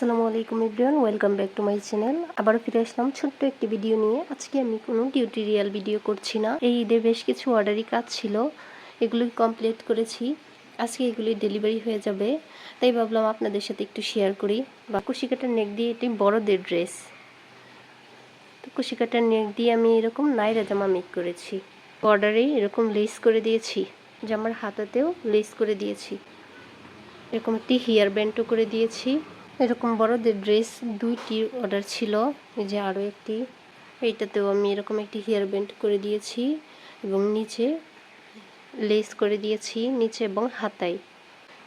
আসসালামু আলাইকুম everyone, welcome back to my channel. আবারও ফিরে আসলাম ছোট্ট একটি ভিডিও নিয়ে। আজকে আমি কোনো টিউটোরিয়াল ভিডিও করছি না। এই ঈদে বেশ কিছু অর্ডারি কাজ ছিল, এগুলি কমপ্লিট করেছি। আজকে এগুলি ডেলিভারি হয়ে যাবে। তাই ভাবলাম আপনাদের সাথে একটু শেয়ার করি। বা কুশিকাটার নেক দিয়ে এটি বড়দের ড্রেস তো কুশিকাটার নেক দিয়ে আমি এরকম নাইরা জামা মেক করেছি। বর্ডারে এরকম লেস করে দিয়েছি। জামার হাতাতেও লেস করে দিয়েছি। এরকম একটি হেয়ার ব্যান্ডও করে দিয়েছি। এরকম বড়দের ড্রেস দুইটি অর্ডার ছিল, এই যে আরও একটি। এইটাতেও আমি এরকম একটি হেয়ার ব্যান্ড করে দিয়েছি এবং নিচে লেস করে দিয়েছি, নিচে এবং হাতায়।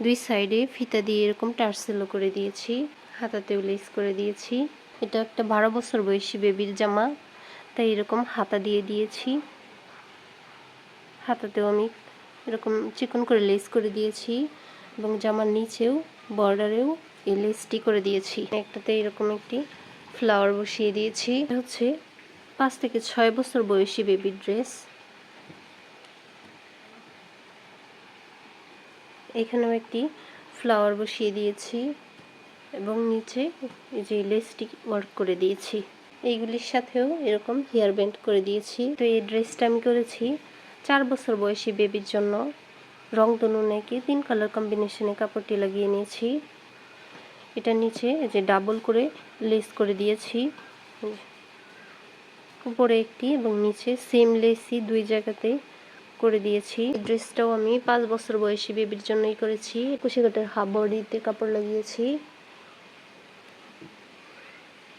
দুই সাইডে ফিতা দিয়ে এরকম টার্সেলও করে দিয়েছি, হাতাতেও লেস করে দিয়েছি। এটা একটা বারো বছর বয়সী বেবির জামা, তাই এরকম হাতা দিয়ে দিয়েছি। হাতাতেও আমি এরকম চিকন করে লেস করে দিয়েছি এবং জামার নিচেও বর্ডারেও এই লেসটি করে দিয়েছি। একটাতে এরকম একটি ফ্লাওয়ার বসিয়ে দিয়েছি। হচ্ছে পাঁচ থেকে ছয় বছর বয়সী বেবি ড্রেস এখানেও একটি ফ্লাওয়ার বসিয়ে দিয়েছি এবং নিচে যে লেসটি ওয়ার্ক করে দিয়েছি। এইগুলির সাথেও এরকম হেয়ার ব্যান্ড করে দিয়েছি। তো এই ড্রেসটা আমি করেছি চার বছর বয়সী বেবির জন্য। রং তনু নেকে তিন কালার কম্বিনেশনে কাপড়টি লাগিয়ে নিয়েছি। এটা নিচে যে ডাবল করে লেস করে দিয়েছি। উপরে একটি এবং নিচে সেম লেসই দুই জায়গাতে করে দিয়েছি। ড্রেসটাও আমি পাঁচ বছর বয়সী বেবির জন্যই করেছি। একুশে কুশিকাটের হাফ বডিতে কাপড় লাগিয়েছি।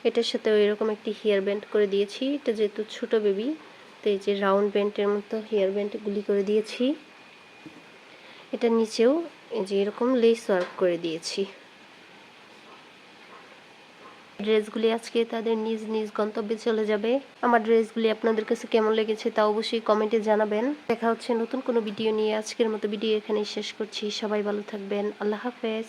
এটার সাথে এরকম একটি হেয়ার ব্যান্ড করে দিয়েছি। এটা যেহেতু ছোট বেবি তো এই যে রাউন্ড ব্যান্ডের মতো হেয়ার ব্যান্ডগুলি করে দিয়েছি। এটা নিচেও এই যে এরকম লেস ওয়ার্ক করে দিয়েছি। ড্রেসগুলি আজকে তাদের নিজ নিজ গন্তব্যে চলে যাবে। আমার ড্রেসগুলি আপনাদের কাছে কেমন লেগেছে তা অবশ্যই কমেন্টে জানাবেন। দেখা হচ্ছে নতুন কোনো ভিডিও নিয়ে। আজকের মতো ভিডিও এখানেই শেষ করছি। সবাই ভালো থাকবেন। আল্লাহ হাফেজ।